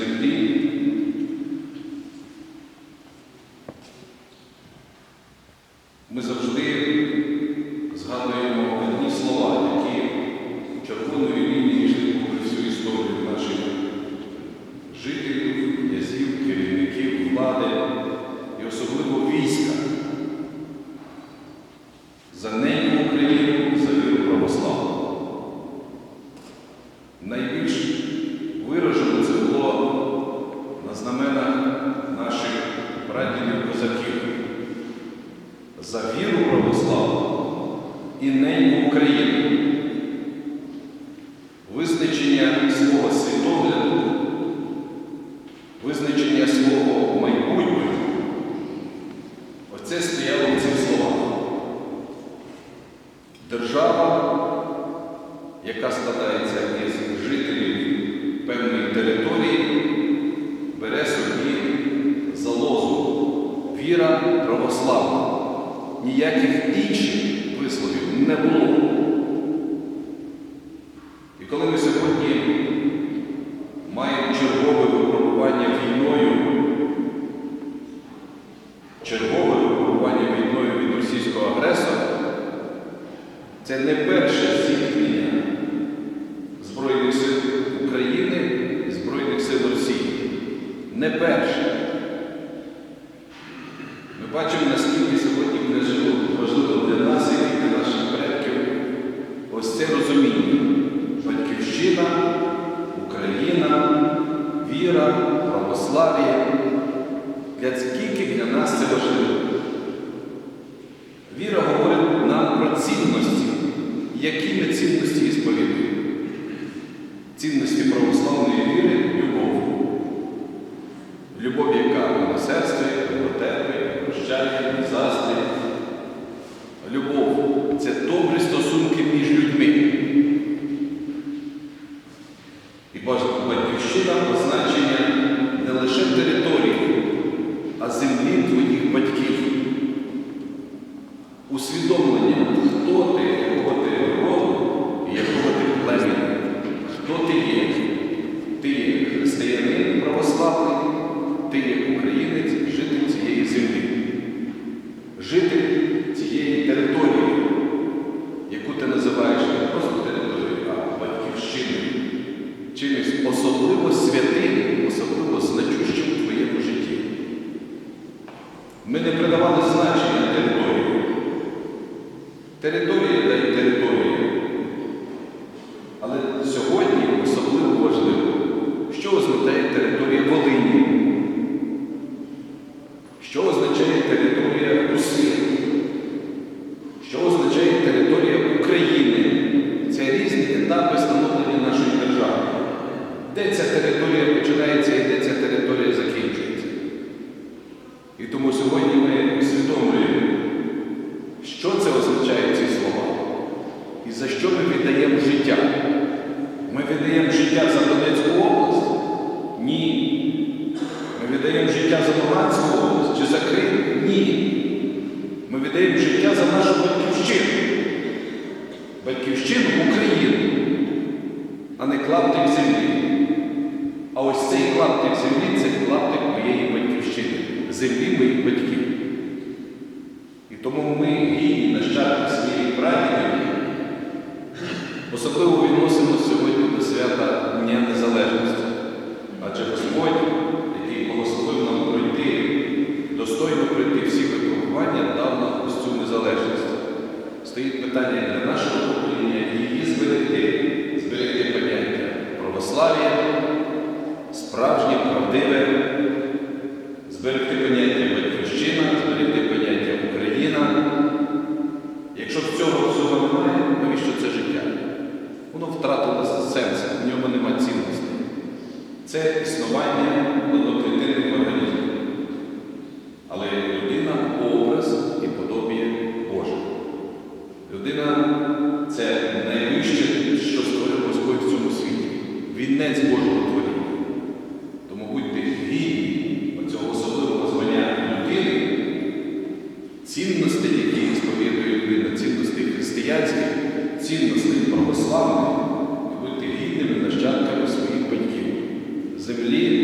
землі. За віру православну і неньку Україну. Визначення свого світогляду, визначення свого майбутнього. Оце стояло в цих словах. Держава, яка складається із жителів певної території, бере собі за лозу віра православна. Ніяких інших висловів не було. І коли ми сьогодні маємо чергове випробування війною, чергове випробування війною від російського агресора, це не перше зіткнення Збройних сил України і Збройних сил Росії. Не перше. Ми бачимо, наскільки сьогодні книжило важливо для нас і для наших предків це розуміння. Батьківщина, Україна, віра, православ'я. Для скільки для нас це важливо? Віра говорить нам про цінності. Які ми цінності і сповідуємо? Цінності православної віри любов. Любов, яка милосердствує, добротерпить, прощає, не заздрить. Любов це добрі стосунки батьківщина означення не лише території, а землі твоїх батьків. Усвідомлення, Але сьогодні особливо важливо, що означає територія Волині, що означає територія Руси, що означає територія України. Це різні етапи становлення нашої держави. Де ця територія починається і де ця територія закінчується. І тому сьогодні ми усвідомлюємо, що це означає ці слова? І за що ми віддаємо життя? Ми віддаємо життя за Донецьку область? Ні. Ми віддаємо життя за Луганську область чи за Крим? Ні. Ми віддаємо життя за нашу батьківщину. Батьківщину України, а не клаптик землі. А ось цей клаптик землі це клаптик моєї батьківщини, землі моїх батьків. Особливо відносимо сьогодні до свята Дня Незалежності. Адже Господь, який благословив нам Це існування однокритинних організмів. Але людина образ і подобіє Боже. Людина це найвище, що створив Господь в цьому світі. Вінець Божого землі,